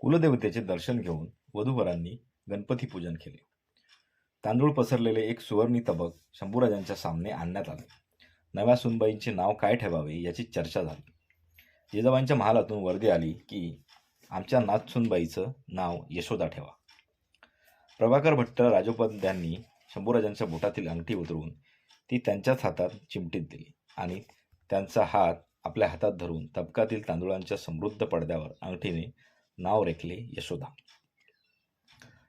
कुलदेवतेचे दर्शन घेऊन वधूवरांनी गणपती पूजन केले. तांदूळ पसरलेले एक सुवर्णी तबक शंभूराजांच्या सामने आणण्यात आले. नव्या सुनबाईंचे नाव काय ठेवावे याची चर्चा झाली. जिजाबाईंच्या महालातून वर्दी आली की आमच्या नाथसुनबाईचं नाव यशोदा ठेवा. प्रभाकर भट्ट राजोपाध्यांनी शंभूराजांच्या बोटातील अंगठी उतरवून ती त्यांच्याच हातात चिमटीत दिली आणि त्यांचा हात आपल्या हातात धरून तबकातील तांदुळांच्या समृद्ध पडद्यावर अंगठीने नाव रेखले यशोदा.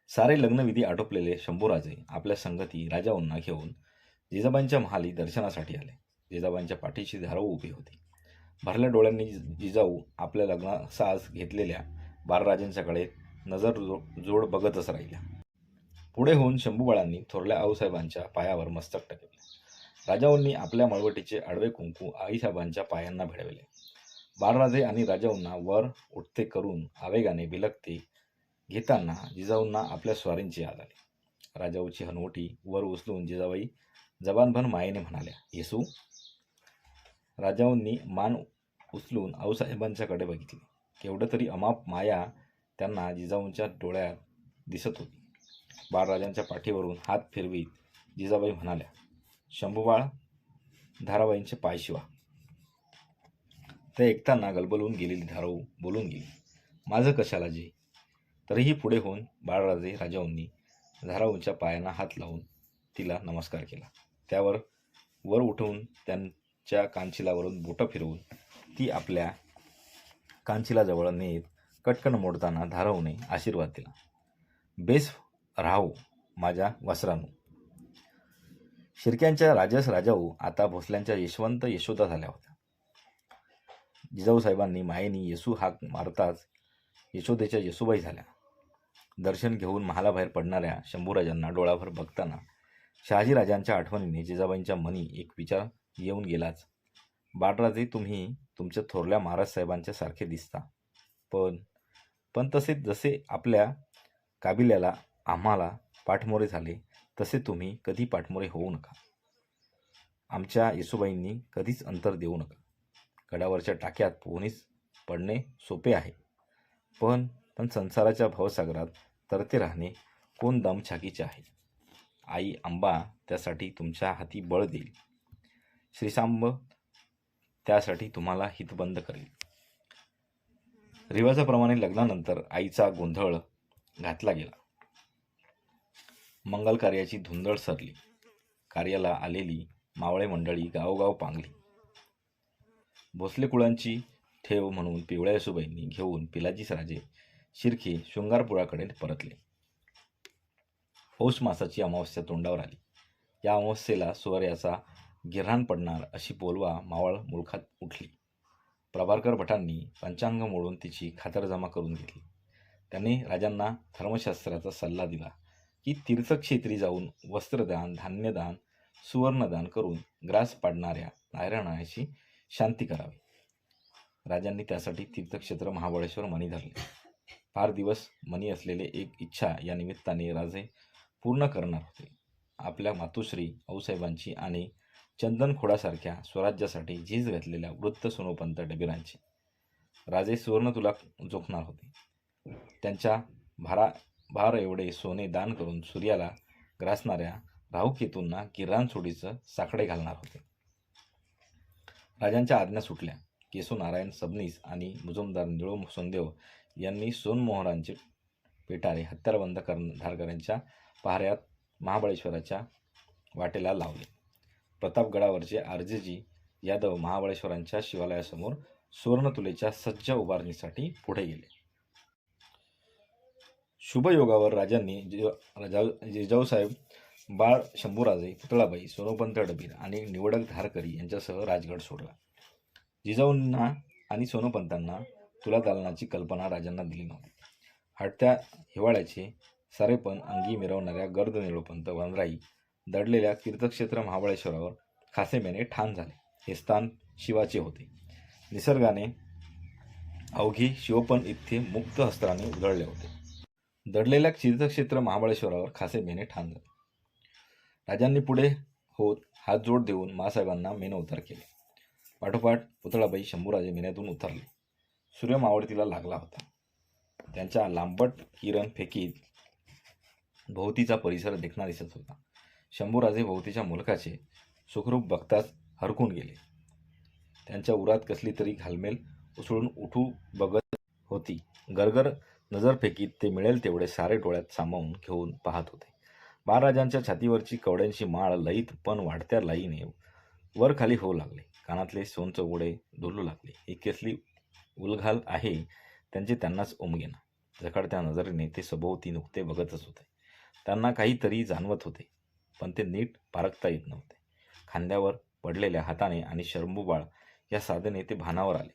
सारे लग्नविधी आटोपलेले शंभूराजे आपल्या संगती राजाऊंना घेऊन जिजाबाईंच्या महाली दर्शनासाठी आले. जिजाबाईंच्या पाठीशी धाराऊ उभी होती. भरल्या डोळ्यांनी जिजाऊ आपल्या लग्नासाज घेतलेल्या बाळराजांच्याकडे नजर जो जोड बघतच राहिल्या. पुढे होऊन शंभूबाळांनी थोरल्या आऊसाहेबांच्या पायावर मस्तक टाकले राजाऊंनी आपल्या मळवटीचे आडवे कुंकू आईसाहेबांच्या पायांना भिडविले. बाळराजे आणि राजाऊंना वर उठते करून आवेगाने बिलगते घेताना जिजाऊंना आपल्या स्वारींची याद आली. राजाऊची हनवटी वर उचलून जिजाबाई जबानभर मायेने म्हणाल्या येसू. राजाऊंनी मान उचलून आऊसाहेबांच्याकडे बघितले. केवढं तरी अमाप माया त्यांना जिजाऊंच्या डोळ्यात दिसत होती. बाळराजांच्या पाठीवरून हात फिरवीत जिजाबाई म्हणाल्या शंभूबाळ धाराबाईंचे पाय शिवा. ते ऐकताना गलबलून गेलेली धाराऊ बोलून गेली. माझं कशाला जे? तरीही पुढे होऊन बाळराजे राजाऊंनी धाराऊंच्या पायांना हात लावून तिला नमस्कार केला. त्यावर वर उठवून त्यांच्या कांचिलावरून बोटं फिरवून ती आपल्या कांचिलाजवळ नेत कटकन मोडताना धाराऊने आशीर्वाद दिला. बेस राहू माझ्या वस्त्रानू. शिर्क्यांच्या राजस राजाऊ आता भोसल्यांच्या यशवंत यशोदा झाल्या होत्या. जिजाऊसाहेबांनी मायेनी येसू हाक मारताच यशोदेच्या येसूबाई झाल्या. दर्शन घेऊन महालाबाहेर पडणाऱ्या शंभूराजांना डोळाभर बघताना शहाजीराजांच्या आठवणीने जिजाबाईंच्या मनी एक विचार येऊन गेलाच. बाळराजे तुम्ही तुमच्या थोरल्या महाराज साहेबांच्या सारखे दिसता. पण पण तसे जसे आपल्या काबिल्याला आम्हाला पाठमोरे झाले तसे तुम्ही कधी पाठमोरे होऊ नका. आमच्या येसूबाईंनी कधीच अंतर देऊ नका. गडावरच्या टाक्यात पोहणीच पडणे सोपे आहे. पण पण संसाराच्या भवसागरात तरते राहणे कोण दमछाकीचे आहे? आई आंबा त्यासाठी तुमच्या हाती बळ देईल. श्रीसांब त्यासाठी तुम्हाला हितबंद करेल. रिवाजाप्रमाणे लग्नानंतर आईचा गोंधळ घातला गेला. मंगल कार्याची धुंदळ सरली. कार्याला आलेली मावळे मंडळी गावोगाव पांगली. भोसले कुळांची ठेव म्हणून पिवळ्या येसूबाईंनी घेऊन पिलाजीस राजे शिर्के शृंगारपुराकडे परतले. पौष मासाची अमावस्या तोंडावर आली. या अमावस्येला सूर्याचा गिरहाण पडणार अशी बोलवा मावळ मुलखात उठली. प्रभारकर भटांनी पंचांग मोडून तिची खातरजमा करून घेतली. त्यांनी राजांना धर्मशास्त्राचा सल्ला दिला की तीर्थक्षेत्री जाऊन वस्त्रदान धान्यदान सुवर्णदान करून ग्रास पाडणाऱ्या नारायणाची शांती करावी. राजांनी त्यासाठी तीर्थक्षेत्र महाबळेश्वर मणी धरले. फार दिवस मनी असलेले एक इच्छा या निमित्ताने राजे पूर्ण करणार होते. आपल्या मातुश्री आऊसाहेबांची आणि चंदन खोडासारख्या स्वराज्यासाठी झीज घातलेल्या वृत्त सोनोपंत डबिरांची. राजे सुवर्ण तुला जोखणार होते. त्यांच्या भारा भार एवढे सोने दान करून सूर्याला ग्रासणाऱ्या राहुकेतूंना किरण सोडीचं साकडे घालणार होते. राजांच्या आज्ञा सुटल्या केसो नारायण सबनीस आणि मुजुमदार निळो सोनदेव यांनी सोनमोहरांचे पेटारे हत्यारबंद कर धारकऱ्यांच्या पहाऱ्यात महाबळेश्वराच्या वाटेला लावले प्रतापगडावरचे आर्जेजी यादव महाबळेश्वरांच्या शिवालयासमोर सुवर्णतुलेच्या सज्ज उभारणीसाठी पुढे गेले शुभयोगावर राजांनी जिजा राजा जिजाऊसाहेब बाळ शंभूराजे पुतळाबाई सोनोपंत डबीर आणि निवडक धारकरी यांच्यासह राजगड सोडला. जिजाऊंना आणि सोनोपंतांना तुला दालनाची कल्पना राजांना दिली नव्हती. हटत्या हिवाळ्याचे सारेपण अंगी मिरवणाऱ्या गर्द निळोपंत वनराई दडलेल्या तीर्थक्षेत्र महाबळेश्वरावर खासेमेने ठाण झाले. हे स्थान शिवाचे होते. निसर्गाने अवघी शिवपण इथे मुक्त हस्त्राने उधळले होते. दडलेल्या तीर्थक्षेत्र महाबळेश्वरावर खासेमेने ठाण झाले. राजांनी पुढे होत हात जोड देऊन मासाहेबांना मेन उतार केले. पाठोपाठ पुतळाबाई शंभूराजे मेन्यातून उतरले. सूर्य मावळतीला लागला होता. त्यांच्या लांबट किरण फेकीत भोवतीचा परिसर देखणा दिसत होता. शंभूराजे भोवतीच्या मुलकाचे सुखरूप बघताच हरकून गेले. त्यांच्या उरात कसली तरी घालमेल उसळून उठू बघत होती. गरगर नजर फेकीत ते मिळेल तेवढे सारे डोळ्यात सामावून घेऊन पाहत होते. महाराजांच्या छातीवरची कवड्यांची माळ लईत पण वाढत्या लाईने वर खाली होऊ लागले. कानातले सोन धुलू लागले. ही कसली उलघाल आहे त्यांचे त्यांनाच उमगेना. झकाडत्या नजरेने ते सभोवती नुकते बघतच होते. त्यांना काहीतरी जाणवत होते पण ते नीट पारखता येत नव्हते. खांद्यावर पडलेल्या हाताने आणि शरंबूबाळ या साधने ते भानावर आले.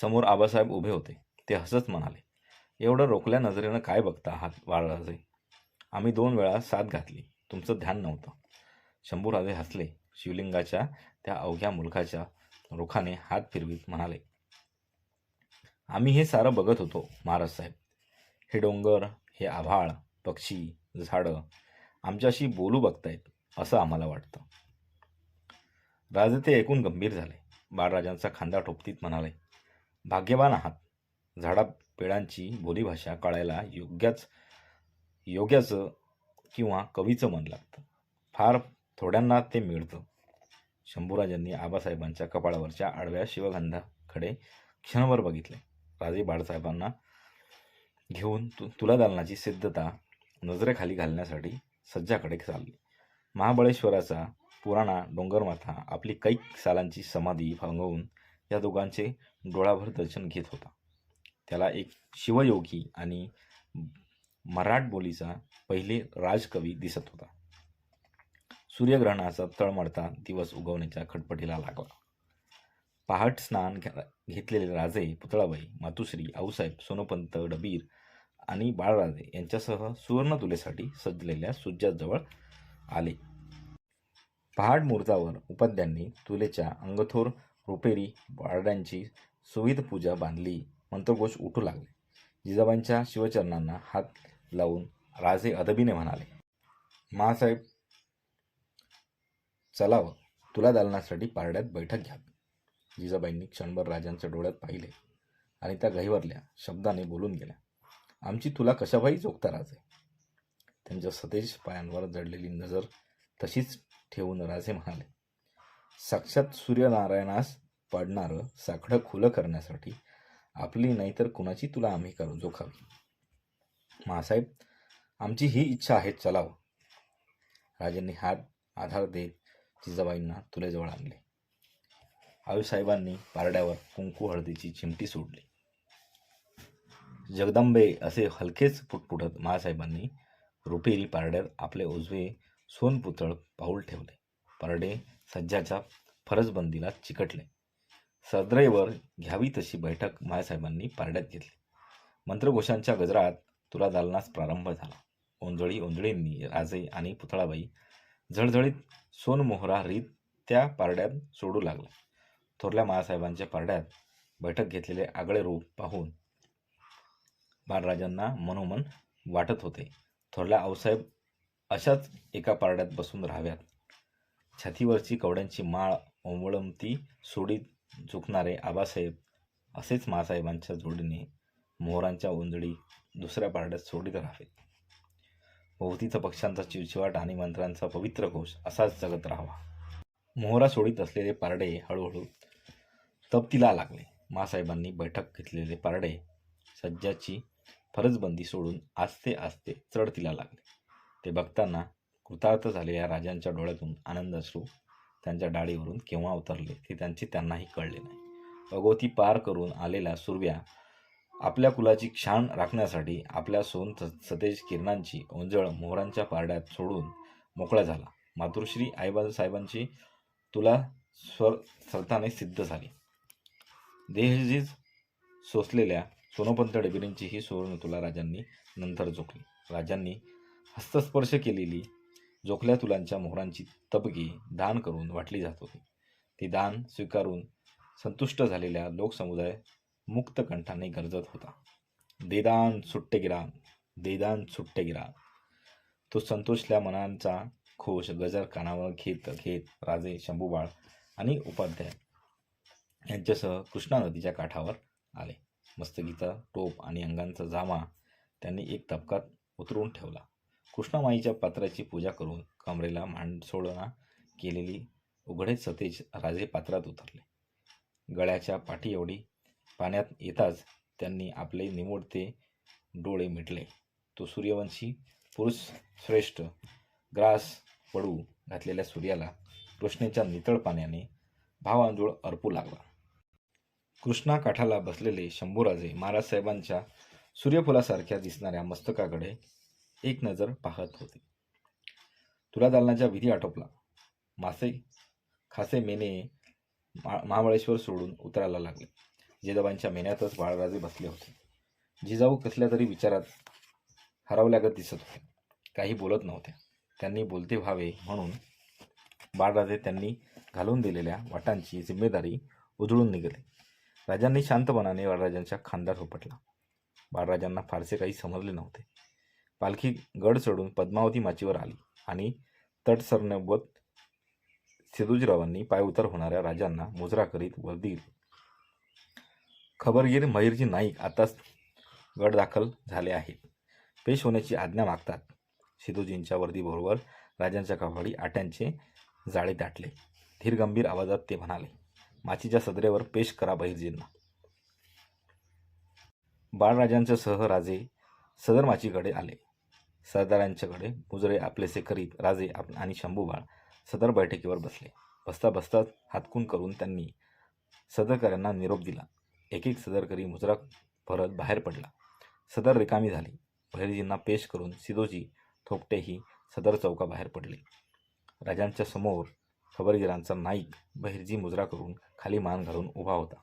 समोर आबासाहेब उभे होते. ते हसत म्हणाले एवढं रोखल्या नजरेनं काय बघता आहात बाळराजे आम्ही दोन वेळा साथ घातली. तुमचं ध्यान नव्हतं. शंभूराजे हसले. शिवलिंगाच्या त्या अवघ्या मुलखाच्या रुखाने हात फिरवीत म्हणाले आम्ही हे सारं बघत होतो महाराज साहेब. हे डोंगर हे आभाळ पक्षी झाडं आमच्याशी बोलू बघतायत असं आम्हाला वाटतं. राजे ते ऐकून गंभीर झाले. बाळराजांचा खांदा ठोपतीत म्हणाले भाग्यवान आहात. झाडा पेडांची बोलीभाषा कळायला योग्यच योग्याचं किंवा कवीचं मन लागतं. फार थोड्यांना ते मिळतं. शंभूराजांनी आबासाहेबांच्या कपाळावरच्या आडव्या शिवगंधाकडे क्षणभर बघितले. राजे बाळासाहेबांना घेऊन तु तुला दालनाची सिद्धता नजरेखाली घालण्यासाठी सज्जाकडे चालली. महाबळेश्वराचा पुराणा डोंगरमाथा आपली कैक सालांची समाधी भांगवून या दोघांचे डोळाभर दर्शन घेत होता. त्याला एक शिवयोगी आणि मराठ बोलीचा पहिले राजकवी दिसत होता. सूर्यग्रहणाचा तळमळता दिवस उगवण्याच्या खटपटीला लागला. पहाट स्नान घेतलेले राजे पुतळाबाई मातुश्री आऊसाहेब सोनोपंत डबीर आणि बाळराजे यांच्यासह सुवर्णतुलेसाठी सजलेल्या सुज्जाजवळ आले. पहाड मुहूर्तावर उपाध्यांनी तुलेच्या अंगथोर रुपेरी बारड्यांची सुविध पूजा बांधली. मंत्रघोष उठू लागले. जिजाबाईंच्या शिवचरणांना हात लावून राजे अदबीने म्हणाले मासाहेब चलावं हो, तुला दालनासाठी पारड्यात बैठक घ्यावी जिजाबाईंनी क्षणभर राजांच्या डोळ्यात पाहिले आणि त्या गहिवरल्या शब्दाने बोलून गेल्या आमची तुला कशाबाई चोखता राजे? त्यांच्या सतेज पायांवर जडलेली नजर तशीच ठेवून राजे म्हणाले साक्षात सूर्यनारायणास पाडणारं साखडं खुलं करण्यासाठी आपली नाही तर कुणाची तुला आम्ही करू जोखावी? मासाहेब आमची ही इच्छा आहे चलाव हो. राजांनी हात आधार देत जिजाबाईंना तुलेजवळ आणले. आयुसाहेबांनी पारड्यावर कुंकू हळदीची चिमटी सोडली. जगदंबे असे हलकेच पुटपुटत महासाहेबांनी रुपेरी पारड्यात आपले उजवे सोनपुतळ पाऊल ठेवले. पारडे सज्जाच्या फरजबंदीला चिकटले. सद्रैवर घ्यावी तशी बैठक मायासाहेबांनी पारड्यात घेतली. मंत्रघोषांच्या गजरात तुला दालनास प्रारंभ झाला. ओंजळी ओंजळींनी राजे आणि पुतळाबाई झळझळीत सोनमोहरा रीत त्या पारड्यात सोडू लागला थोरल्या माळासाहेबांच्या पारड्यात बैठक घेतलेले आगळे रूप पाहून बाळराजांना मनोमन वाटत होते. थोरल्या आऊसाहेब अशाच एका पारड्यात बसून राहाव्यात. छातीवरची कवड्यांची माळ ओंवळमती सोडीत झुकणारे आबासाहेब असेच मासाहेबांच्या जोडीने मोहरांच्या उंजळी दुसऱ्या पारड्यात सोडीत राहावेत. भोवतीचा पक्ष्यांचा चिवचिवाट आणि मंत्रांचा पवित्र घोष असाच जगत राहावा. मोहरा सोडीत असलेले पारडे हळूहळू तपतीला लागले. मासाहेबांनी बैठक घेतलेले पारडे सज्जाची फरजबंदी सोडून आस्ते आस्ते चढतीला लागले. ते बघताना कृतार्थ झालेल्या राजांच्या डोळ्यातून आनंद अश्रू त्यांच्या डाळीवरून केव्हा उतरले ते त्यांचे त्यांनाही कळले नाही. अगोती पार करून आलेला सुरव्या आपल्या कुलाची क्षाण राखण्यासाठी आपल्या सोन स- सतेज किरणांची ओंजळ मोहरांच्या पारड्यात सोडून मोकळा झाला. मातृश्री आईबाज साहेबांची तुला स्वर सरताने सिद्ध झाली. देहजीज सोसलेल्या सोनोपंत डबिरींची ही सुवर्ण तुला राजांनी नंतर जोखली. राजांनी हस्तस्पर्श केलेली जोखल्या तुलांच्या मोहरांची तबगी दान करून वाटली जात होती. ती दान स्वीकारून संतुष्ट झालेल्या लोकसमुदाय मुक्त कंठाने गरजत होता. देदान सुट्टेगिरा देदान सुट्टेगिरा तो संतोषल्या मनांचा खोश गजर कानावर घेत घेत राजे शंभूबाळ आणि उपाध्याय यांच्यासह कृष्णा नदीच्या काठावर आले. मस्तकीचा टोप आणि अंगांचा जामा त्यांनी एक तबकात उतरून ठेवला. कृष्णामाईच्या पात्राची पूजा करून कमरेला मांडसोळणा केलेली उघडे सतेज राजे पात्रात उतरले. गळ्याच्या पाठी एवढी पाण्यात येताच त्यांनी आपले निमुळते डोळे मिटले. तो सूर्यवंशी पुरुष श्रेष्ठ ग्रास पडू घातलेल्या सूर्याला कृष्णेच्या नितळ पाण्याने भावांजूळ अर्पू लागला. कृष्णा काठाला बसलेले शंभूराजे महाराजसाहेबांच्या सूर्यफुलासारख्या दिसणाऱ्या मस्तकाकडे एक नजर पाहत होते. तुलादालनाच्या विधी आटोपला. मासे खासे मेने मा महाबळेश्वर सोडून उतरायला लागले. जिजाबाईंच्या मेन्यातच बाळराजे बसले होते. जिजाऊ कसल्या तरी विचारात हरवल्यागत दिसत होते. काही बोलत नव्हत्या. त्यांनी बोलते व्हावे म्हणून बाळराजे त्यांनी घालून दिलेल्या वाटांची जिम्मेदारी उधळून निघाली. राजांनी शांतपणाने बाळराजांच्या खांद्यात होपटला बाळराजांना फारसे काही समजले नव्हते. पालखी गड चढून पद्मावती माचीवर आली आणि तट सरनबत सिदूजीरावांनी पायउतार होणाऱ्या राजांना मुजरा करीत वर्दी दिली खबरगीर मयूरजी नाईक आताच गड दाखल झाले आहेत पेश होण्याची आज्ञा मागतात. सिद्धूजींच्या वर्दीबरोबर राजांच्या कपाळी आट्यांचे जाळे दाटले. धीरगंभीर आवाजात ते म्हणाले माचीच्या सदरेवर पेश करा बहिर्जींना. बाळराजांच्या सह राजे सदर माचीकडे आले. सरदारांच्याकडे मुजरे आपलेसे करीत राजे आप आणि शंभूबाळ सदर बैठकीवर बसले. बसता बसताच हातकून करून त्यांनी सदरकऱ्यांना निरोप दिला. एक एक सदरकरी मुजरा परत बाहेर पडला. सदर रिकामी झाली. भैरजींना पेश करून सिदोजी थोपटेही सदर चौकाबाहेर पडले. राजांच्या समोर खबरगिरांचा नाईक बहिर्जी मुजरा करून खाली मान घालून उभा होता.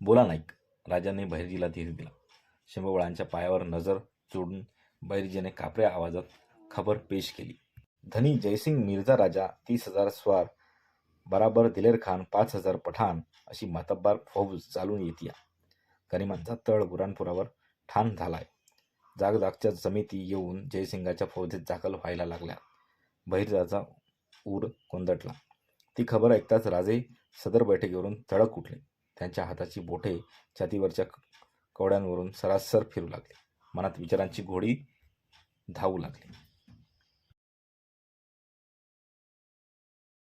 बोला नाईक राजांनी बहिर्जीला धीर दिला. शंभूबाळांच्या पायावर नजर जोडून बहिर्जीने कापऱ्या आवाजात खबर पेश केली. धनी जयसिंग मिर्झा राजा तीस हजार स्वार बराबर दिलेर खान पाच हजार पठाण अशी मातब्बार फौज चालून येतीया. गरिमांचा तळ बुराणपुरावर ठाण झालाय. जागजागच्या जमिती येऊन जयसिंगाच्या फौजेत दाखल व्हायला लागल्या. बहिर्जाचा ऊर कोंदटला. ती खबर ऐकताच राजे सदर बैठकीवरून तडक उठले. त्यांच्या हाताची बोटे छातीवरच्या कवड्यांवरून सरासर फिरू लागली. मनात विचारांची घोडी धावू लागली.